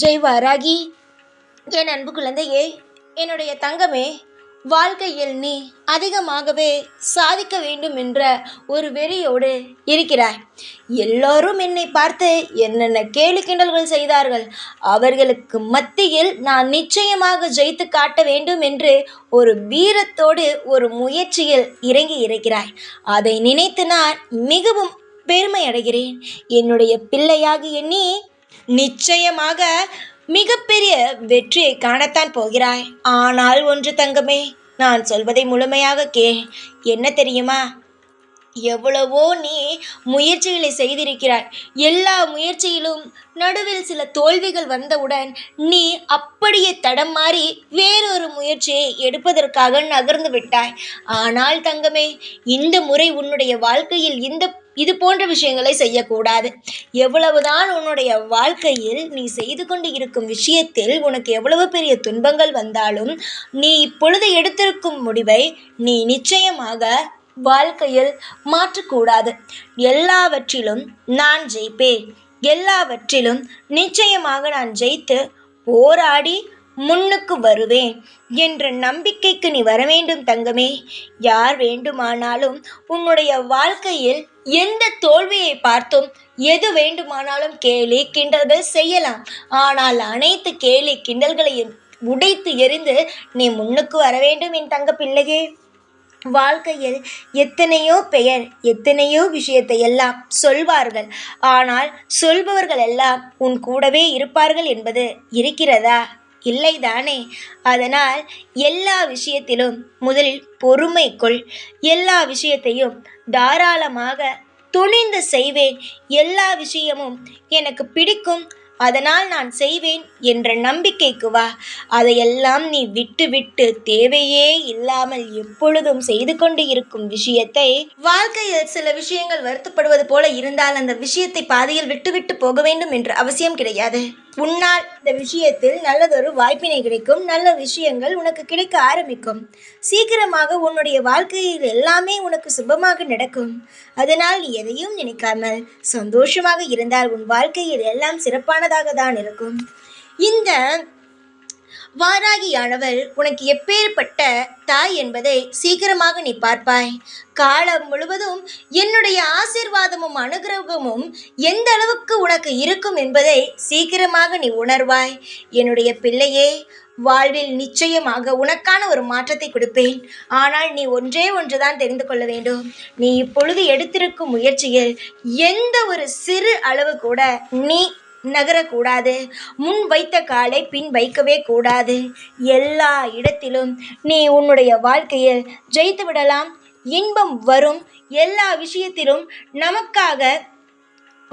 ஜெய் வாராகி என் அன்பு குழந்தையே என்னுடைய தங்கமே வாழ்க்கையில் நீ அதிகமாகவே சாதிக்க வேண்டும் என்ற ஒரு வெறியோடு இருக்கிறாய். எல்லோரும் என்னை பார்த்து என்னென்ன கேலி கிண்டல்கள் செய்தார்கள் அவர்களுக்கு மத்தியில் நான் நிச்சயமாக ஜெயித்து காட்ட வேண்டும் என்று ஒரு வீரத்தோடு ஒரு முயற்சியில் இறங்கி இருக்கிறாய். அதை நினைத்து நான் மிகவும் பெருமை அடைகிறேன் என்னுடைய பிள்ளையாகிய நீ நிச்சயமாக மிகப்பெரிய வெற்றியை காணத்தான் போகிறாய். ஆனால் ஒன்று தங்கமே நான் சொல்வதை முழுமையாக கே என்ன தெரியுமா? எவ்வளவோ நீ முயற்சிகளை செய்திருக்கிறாய். எல்லா முயற்சியிலும் நடுவில் சில தோல்விகள் வந்தவுடன் நீ அப்படியே தடம் மாறி வேறொரு முயற்சியை எடுப்பதற்காக நகர்ந்து விட்டாய். ஆனால் தங்கமே இந்த முறை உன்னுடைய வாழ்க்கையில் இந்த இது போன்ற விஷயங்களை செய்யக்கூடாது. எவ்வளவுதான் உன்னுடைய வாழ்க்கையில் நீ செய்து கொண்டு இருக்கும் விஷயத்தில் உனக்கு எவ்வளவு பெரிய துன்பங்கள் வந்தாலும் நீ இப்பொழுது எடுத்திருக்கும் முடிவை நீ நிச்சயமாக வாழ்க்கையில் மாற்றக்கூடாது. எல்லாவற்றிலும் நான் ஜெயிப்பேன். எல்லாவற்றிலும் நிச்சயமாக நான் ஜெயித்து போராடி முன்னுக்கு வருவேன் என்ற நம்பிக்கைக்கு நீ வர வேண்டும் தங்கமே. யார் வேண்டுமானாலும் உன்னுடைய வாழ்க்கையில் எந்த தோல்வியை பார்த்தும் எது வேண்டுமானாலும் கேலி கிண்டல்கள் செய்யலாம். ஆனால் அனைத்து கேலி கிண்டல்களையும் உடைத்து எரிந்து நீ முன்னுக்கு வர வேண்டும் என் தங்க பிள்ளையே. வாழ்க்கையில் எத்தனையோ பெயர் எத்தனையோ விஷயத்தை எல்லாம் சொல்வார்கள். ஆனால் சொல்பவர்கள் எல்லாம் உன் கூடவே இருப்பார்கள் என்பது இருக்கிறதா? இல்லைதானே? அதனால் எல்லா விஷயத்திலும் முதலில் பொறுமைக்குள் எல்லா விஷயத்தையும் தாராளமாக துணிந்து செய்வேன். எல்லா விஷயமும் எனக்கு பிடிக்கும் அதனால் நான் செய்வேன் என்ற நம்பிக்கைக்கு வா. அதையெல்லாம் நீ விட்டு விட்டு தேவையே இல்லாமல் எப்பொழுதும் செய்து கொண்டு இருக்கும் விஷயத்தை வாழ்க்கையில் சில விஷயங்கள் வருத்தப்படுவது போல இருந்தால் அந்த விஷயத்தை பாதியில் விட்டுவிட்டு போக வேண்டும் என்ற அவசியம் கிடையாது. உன்னால் இந்த விஷயத்தில் நல்லதொரு வாய்ப்பினை கிடைக்கும். நல்ல விஷயங்கள் உனக்கு கிடைக்க ஆரம்பிக்கும். சீக்கிரமாக உன்னுடைய வாழ்க்கையில் எல்லாமே உனக்கு சுபமாக நடக்கும். அதனால் நீ எதையும் நினைக்காமல் சந்தோஷமாக இருந்தால் உன் வாழ்க்கையில் எல்லாம் சிறப்பானதாக தான் இருக்கும். இந்த வாராகியானவள் உனக்கு எப்பேற்பட்ட தாய் என்பதை சீக்கிரமாக நீ பார்ப்பாய். காலம் முழுவதும் என்னுடைய ஆசிர்வாதமும் அனுகிரகமும் எந்த அளவுக்கு உனக்கு இருக்கும் என்பதை சீக்கிரமாக நீ உணர்வாய். என்னுடைய பிள்ளையே வாழ்வில் நிச்சயமாக உனக்கான ஒரு மாற்றத்தை கொடுப்பேன். ஆனால் நீ ஒன்றே ஒன்றுதான் தெரிந்து கொள்ள வேண்டும். நீ இப்பொழுது எடுத்திருக்கும் முயற்சியில் எந்த ஒரு சிறு அளவு கூட நீ நகரக்கூடாது. முன் வைத்த காலை பின் வைக்கவே கூடாது. எல்லா இடத்திலும் நீ உன்னுடைய வாழ்க்கையில் ஜெயித்து விடலாம் இன்பம் வரும். எல்லா விஷயத்திலும் நமக்காக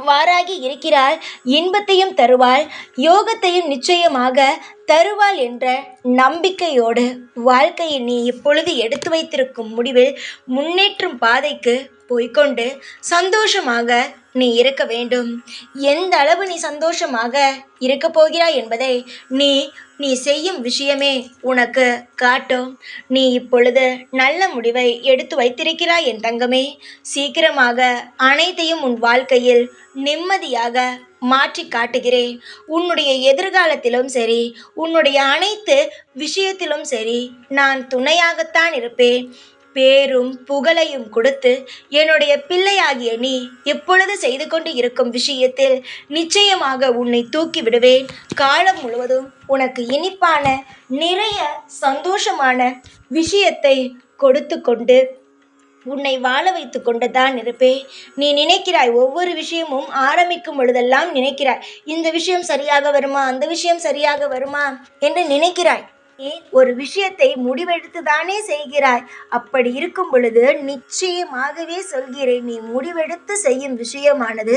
வாராகி இருக்கிறாள் இன்பத்தையும் தருவாள் யோகத்தையும் நிச்சயமாக தருவாள் என்ற நம்பிக்கையோடு வாழ்க்கையை நீ இப்பொழுது எடுத்து வைத்திருக்கும் முடிவில் முன்னேற்றும் பாதைக்கு போய்க்கொண்டு சந்தோஷமாக நீ இருக்க வேண்டும். எந்த அளவு நீ சந்தோஷமாக இருக்க போகிறாய் என்பதை நீ நீ செய்யும் விஷயமே உனக்கு காட்டும். நீ இப்பொழுது நல்ல முடிவை எடுத்து வைத்திருக்கிறாய் என் தங்கமே. சீக்கிரமாக அனைத்தையும் உன் வாழ்க்கையில் நிம்மதியாக மாற்றி காட்டுகிறேன். உன்னுடைய எதிர்காலத்திலும் சரி உன்னுடைய அனைத்து விஷயத்திலும் சரி நான் துணையாகத்தான் இருப்பேன். பேரும் புகழையும் கொடுத்து என்னுடைய பிள்ளையாகிய நீ எப்பொழுது செய்து கொண்டு இருக்கும் விஷயத்தில் நிச்சயமாக உன்னை தூக்கி விடுவேன். காலம் முழுவதும் உனக்கு இனிப்பான நிறைய சந்தோஷமான விஷயத்தை கொடுத்து கொண்டு உன்னை வாழ வைத்து கொண்டு தான் இருப்பேன். நீ நினைக்கிறாய் ஒவ்வொரு விஷயமும் ஆரம்பிக்கும் பொழுதெல்லாம் நினைக்கிறாய். இந்த விஷயம் சரியாக வருமா? அந்த விஷயம் சரியாக வருமா? என்று நினைக்கிறாய். நீ ஒரு விஷயத்தை முடிவெடுத்து தானே செய்கிறாய்? அப்படி இருக்கும் பொழுது நிச்சயமாகவே சொல்கிறேன் நீ முடிவெடுத்து செய்யும் விஷயமானது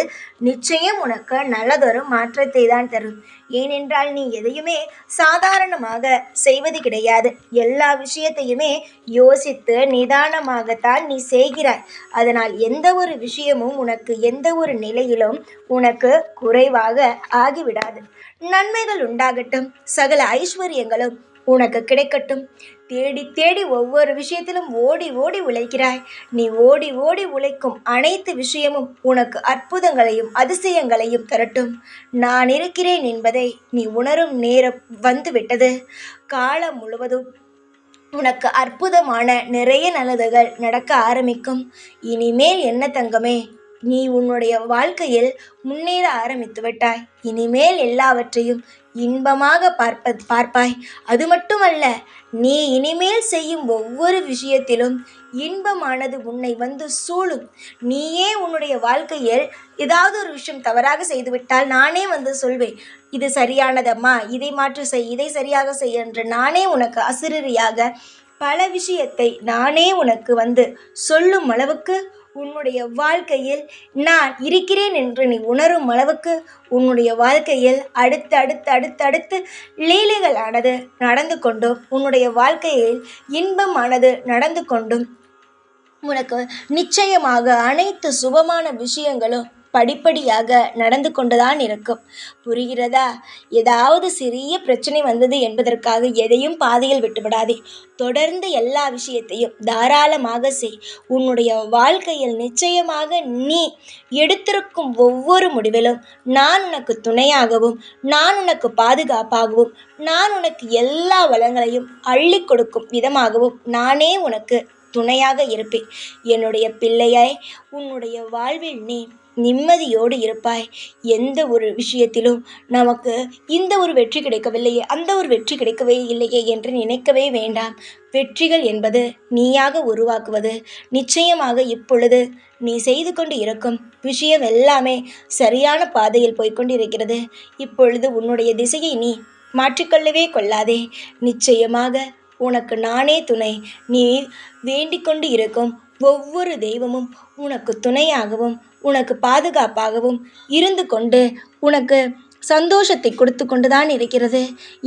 நிச்சயம் உனக்கு நல்லதொரு மாற்றத்தை தான் தரும். ஏனென்றால் நீ எதையுமே சாதாரணமாக செய்வது கிடையாது. எல்லா விஷயத்தையுமே யோசித்து நிதானமாகத்தான் நீ செய்கிறாய். அதனால் எந்த ஒரு விஷயமும் உனக்கு எந்த ஒரு நிலையிலும் உனக்கு குறைவாக ஆகிவிடாது. நன்மைகள் உண்டாகட்டும். சகல ஐஸ்வர்யங்களும் உனக்கு கிடைக்கட்டும். தேடி தேடி ஒவ்வொரு விஷயத்திலும் ஓடி ஓடி உழைக்கிறாய். நீ ஓடி ஓடி உழைக்கும் அனைத்து விஷயமும் உனக்கு அற்புதங்களையும் அதிசயங்களையும் தரட்டும். நான் இருக்கிறேன் என்பதை நீ உணரும் நேரம் வந்துவிட்டது. காலம் முழுவதும் உனக்கு அற்புதமான நிறைய நல்லதுகள் நடக்க ஆரம்பிக்கும். இனிமேல் என்ன தங்கமே நீ உன்னுடைய வாழ்க்கையில் முன்னேற ஆரம்பித்து விட்டாய். இனிமேல் எல்லாவற்றையும் இன்பமாக பார்ப்ப பார்ப்பாய். அது மட்டுமல்ல நீ இனிமேல் செய்யும் ஒவ்வொரு விஷயத்திலும் இன்பமானது உன்னை வந்து சூழும். நீயே உன்னுடைய வாழ்க்கையில் ஏதாவது ஒரு விஷயம் தவறாக செய்துவிட்டால் நானே வந்து சொல்வேன் இது சரியானதம்மா இதை மாற்று செய் இதை சரியாக செய் என்று நானே உனக்கு அசிரியாக பல விஷயத்தை நானே உனக்கு வந்து சொல்லும் அளவுக்கு உன்னுடைய வாழ்க்கையில் நான் இருக்கிறேன் என்று நீ உணரும் அளவுக்கு உன்னுடைய வாழ்க்கையில் அடுத்து அடுத்து அடுத்து அடுத்து லீலைகளானது நடந்து கொண்டும் உன்னுடைய வாழ்க்கையில் இன்பமானது நடந்து கொண்டும் உனக்கு நிச்சயமாக அனைத்து சுபமான விஷயங்களும் படிப்படியாக நடந்து கொண்டுதான் இருக்கும். புரிகிறதா? ஏதாவது சிறிய பிரச்சனை வந்தது என்பதற்காக எதையும் பாதையில் விட்டுவிடாதே. தொடர்ந்து எல்லா விஷயத்தையும் தாராளமாக செய். உன்னுடைய வாழ்க்கையில் நிச்சயமாக நீ எடுத்திருக்கும் ஒவ்வொரு முடிவிலும் நான் உனக்கு துணையாகவும் நான் உனக்கு பாதுகாப்பாகவும் நான் உனக்கு எல்லா வளங்களையும் அள்ளி கொடுக்கும் விதமாகவும் நானே உனக்கு துணையாக இருப்பேன். என்னுடைய பிள்ளையாய் உன்னுடைய வாழ்வில் நீ நிம்மதியோடு இருப்பாய். எந்த ஒரு விஷயத்திலும் நமக்கு இந்த ஒரு வெற்றி கிடைக்கவில்லையே அந்த ஒரு வெற்றி கிடைக்கவே இல்லையே என்று நினைக்கவே வேண்டாம். வெற்றிகள் என்பது நீயாக உருவாக்குவது நிச்சயமாக இப்பொழுது நீ செய்து கொண்டு இருக்கும் விஷயம் எல்லாமே சரியான பாதையில் போய்கொண்டிருக்கிறது இப்பொழுது உன்னுடைய திசையை நீ மாற்றிக்கொள்ளவே கொள்ளாதே. நிச்சயமாக உனக்கு நானே துணை. நீ வேண்டிக் கொண்டு இருக்கும் ஒவ்வொரு தெய்வமும் உனக்கு துணையாகவும் உனக்கு பாதுகாப்பாகவும் இருந்து கொண்டு உனக்கு சந்தோஷத்தை கொடுத்து கொண்டுதான் இருக்கிறது.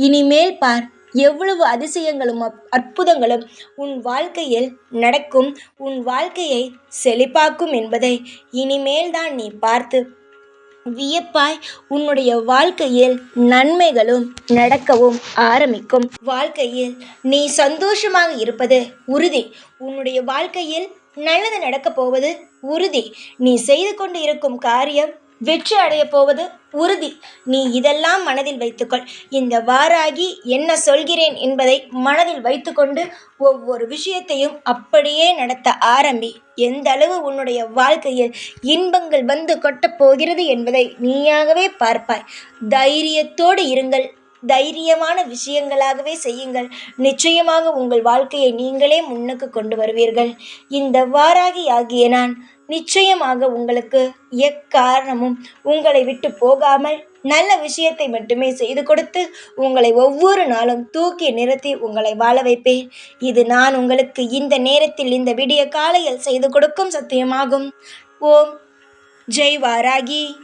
இனிமேல் பார் எவ்வளவு அதிசயங்களும் அற்புதங்களும் உன் வாழ்க்கையில் நடக்கும். உன் வாழ்க்கையை செழிப்பாக்கும் என்பதை இனிமேல் தான் நீ பார்த்து வியப்பாய். உன்னுடைய வாழ்க்கையில் நன்மைகளும் நடக்கவும் ஆரம்பிக்கும். வாழ்க்கையில் நீ சந்தோஷமாக இருப்பது உறுதி. உன்னுடைய வாழ்க்கையில் நல்லது நடக்கப் போவது உறுதி. நீ செய்து கொண்டு இருக்கும் காரியம் வெற்றி அடையப் போவது உறுதி. நீ இதெல்லாம் மனதில் வைத்துக்கொள். இந்த வாராகி என்ன சொல்கிறேன் என்பதை மனதில் வைத்துக்கொண்டு ஒவ்வொரு விஷயத்தையும் அப்படியே நடத்த ஆரம்பி. எந்த அளவு உன்னுடைய வாழ்க்கையில் இன்பங்கள் வந்து கொட்டப் போகிறது என்பதை நீயாகவே பார்ப்பாய். தைரியத்தோடு இருங்கள். தைரியமான விஷயங்களாகவே செய்யுங்கள். நிச்சயமாக உங்கள் வாழ்க்கையை நீங்களே முன்னுக்கு கொண்டு வருவீர்கள். இந்த வாராகி ஆகிய நான் நிச்சயமாக உங்களுக்கு எக்காரணமும் உங்களை விட்டு போகாமல் நல்ல விஷயத்தை மட்டுமே செய்து கொடுத்து உங்களை ஒவ்வொரு நாளும் தூக்கி நிறுத்தி உங்களை வாழ வைப்பேன். இது நான் உங்களுக்கு இந்த நேரத்தில் இந்த விடிய காலையில் செய்து கொடுக்கும் சத்தியமாகும். ஓம். ஜெய் வாராகி.